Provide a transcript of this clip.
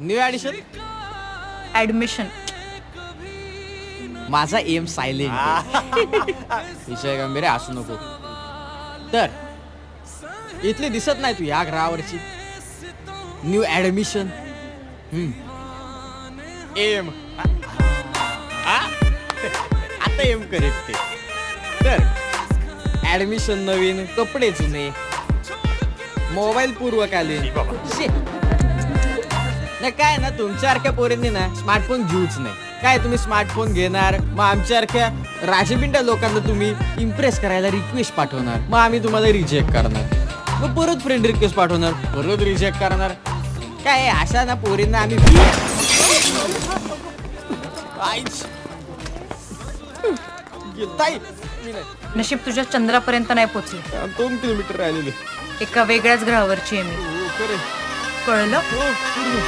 New edition admission माझा M silent विषय गंभीर आहे, असू नको. तर इथली दिसत नाही तू या ग्रहावरची न्यू ऍडमिशन एम आता एम करेक्ट ते. तर ऍडमिशन नवीन कपडे जुने. मोबाईल पूर्वकालीन. शे. नाही काय ना तुमच्यासारख्या पोरींनी ना स्मार्टफोन घेऊच नाही. काय तुम्ही स्मार्टफोन घेणार? मग आमच्यासारख्या राजबिंडा लोकांना तुम्ही इम्प्रेस करायला रिक्वेस्ट पाठवणार. मग आम्ही तुम्हाला रिजेक्ट करणार. मग परत फ्रेंड रिक्वेस्ट पाठवणार. परत रिजेक्ट करणार. काय अशा ना पोरींना आम्ही. ताई. नशीब तुझ्या चंद्रापर्यंत नाही पोचले. दोन किलोमीटर राहिलेले. एका वेगळ्याच ग्रहावरची आहे मी. हो. कळलं? हो.